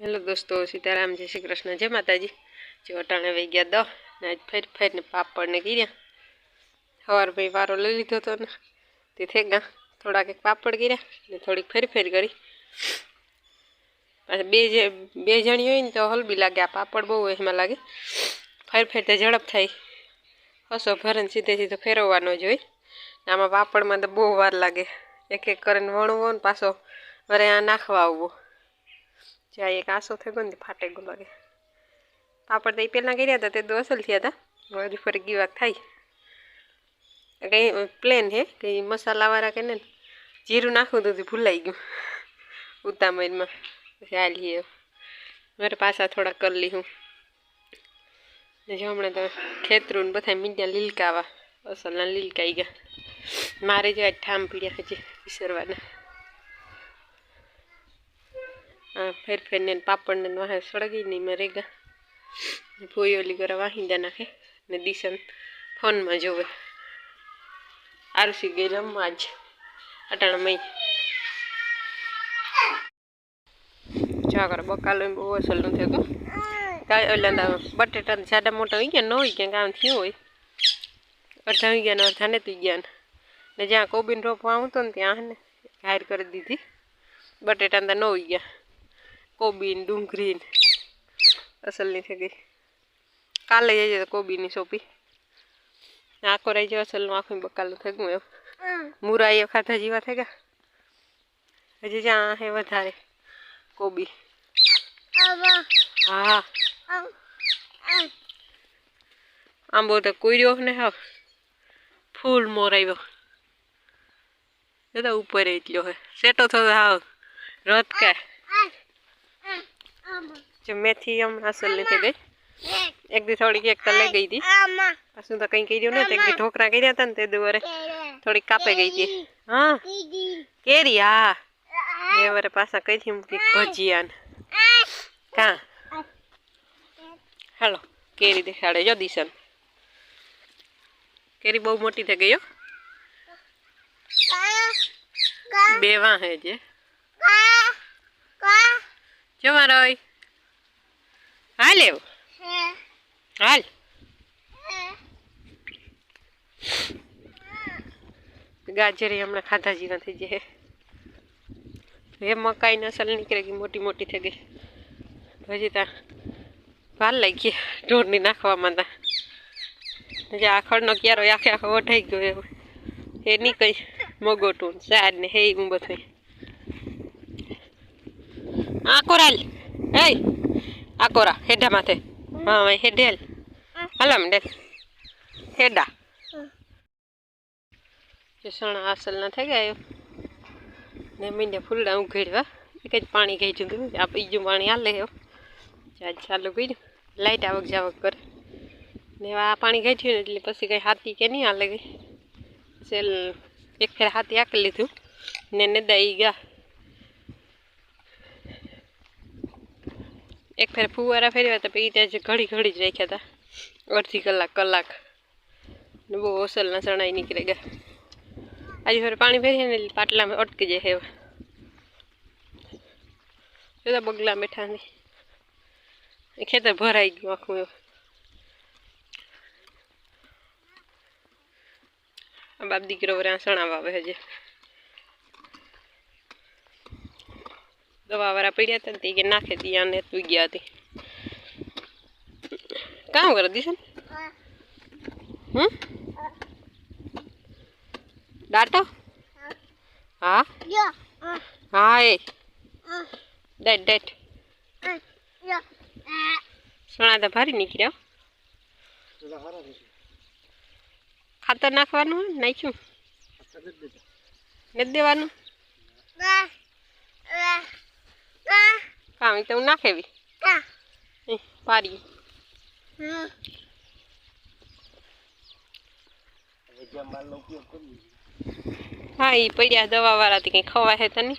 Hello દોસ્તો, સીતારામ, જય શ્રી કૃષ્ણ, જય માતાજી. ચોટાણે અટાણે વહી ગયા દહ, ને આજ ફેર ફેરને પાપડને કર્યા. સવાર ભાઈ વારો લઈ લીધો હતો ને, તે થઈ ગયા થોડાક એક પાપડ કર્યા ને થોડીક ફેર ફેર કરી. પાછા બે જે, બે જણી હોય ને તો હલબી લાગે, આ પાપડ બહુ એમાં લાગે. ફેર ફેર તે ઝડપ થાય. હસો ભરણ સીધે સીધો ફેરવવાનો જ હોય. ને આમાં પાપડમાં તો બહુ વાર લાગે. એક એક કરીને વણવો ને પાછો વરે આ નાખવા આવવો. જ્યાં એક આસો થઈ ગયો ને ફાટે ગયો લાગે. પાપડ તો એ પહેલાં કર્યા હતા, તે તો અસલ થયા હતા. હજુ ફરી ગીવાક થાય. કંઈ પ્લેન હે? કંઈ મસાલાવાળા કે ને? જીરું નાખવું તો ભૂલાઈ ગયું. ઉતામળમાં આલીએ મારે પાછા થોડા કરી લી હું જો હમણાં તો ખેતરું ને બધા મીંડ્યા લીલકાવા. અસલના લીલકાઈ ગયા. મારે જો આજ ઠામ પીડ્યા હજી વિસરવાના આ ફેર ફેરને પાપડને વાહે સળગી નહીં મરે ગા ભોઈ ઓલી કરે વાહિંદા નાખે ને દિશન ફોનમાં જોવે. આરસી ગઈ રમવા જ. અટાણા મય. ચા કરે બકાલો બહુ અસલ નથી હતો કાંઈ ઓલા બટેટા જાડા મોટા હોય ગયા ન હોય ગયા કામ થયું હોય. અડધા હોય ગયા ને અડધા ને તું ગયા ને. જ્યાં કોબીન રોપવા આવતો ને ત્યાં ને હાર કરી દીધી. બટેટા તો ન હોય ગયા. કોબીન ડુંગળી ને અસલની થઈ ગઈ. કાલે જઈએ તો કોબીની સોપી. આખો રહી જાય અસલનું આખું બકાલું થઈ ગયું એવું મુરા એ ખાધા જેવા થઈ ગયા. હજી જ્યાં હે વધારે કોબી. હા. આંબો તો કોર્યો ને હા ફૂલ મોર આવ્યો એ તો ઉપર એટલો હે. સેટો થતો હાવ. રત કે. જો મેથી હમણાં અસલ નથી ગઈ. એક દી થોડીક એક તો લઈ ગઈ હતી પાછું તો કંઈ કર્યું નથી એક દી ઢોકરા કર્યા હતા ને તે દુવારે થોડીક કાપે ગઈ હતી હા. કેરી હા. એ વરે પાછા કઈ થી મૂકી? ભજીયા ને. કાં હાલો કેરી દેખાડે. જો દિશન. કેરી બહુ મોટી થઈ ગઈ હો. બે વાં હે જે જમા રોય હાલ એવું. હાલ. ગાજરી હમણાં ખાધા જેવા થઈ જાય એ મકાઈ નસલ નીકળે ગઈ મોટી મોટી થઈ ગઈ. હજી ત્યાં વાર લાગી ઢોરની નાખવામાં તા. જે આખળનો ક્યારો આખે આખો વઢાઈ ગયો એવો. એ નીકળી મગોટું સાર ને હે હું બધું આ કોરાલ એ આકોરા કોરા હેડા માથે. હા ભાઈ હેડેલ હલમ ડેલ હેડા સણા આસલ ના થઈ ગયા ને મહિને ફૂલડા ઉઘેડવા. એક જ પાણી કહી જતું આ બીજું પાણી હાલે આજ ચાલુ કર્યું. લાઇટ આવક જાવક કરે. ને આ પાણી કાઢ્યું ને, એટલે પછી કંઈ હાથી કે નહીં હાલે ગઈ સેલ, એક ફેર હાથી આકી લીધું. ને નદાઈ ગયા. એક ફેર ફુવારા ફેરવ્યા હતા, પછી ત્યાં જે ઘડી ઘડી જ રાખ્યા હતા. અડધી કલાક કલાક. ને બહુ હોસલના ચણાઈ નીકળી ગયા. આજે ફેર પાણી ભરીએ ને પાટલામાં અટકી જાય હેવા. બધા બગલા બેઠા નહીં ખેતર ભરાઈ ગયું આખું એવું આ બાપ દીકરો વરે સણાવા આવે હજી. દવા વાળા પડ્યા હતા ને તે કે નાખે તી અને તું ગયા હતી કામ કરે દિશન હમ? ડાટો હા? હા એ. ડેટ ડેટ સોના તો ભારી નીકળ્યો ખાતર નાખવાનું નાખ્યું? નથી દેવાનું? કામ તો હું નાખેવી પારી હા. એ પડ્યા દવા વાળાથી કંઈ ખવાય છે તને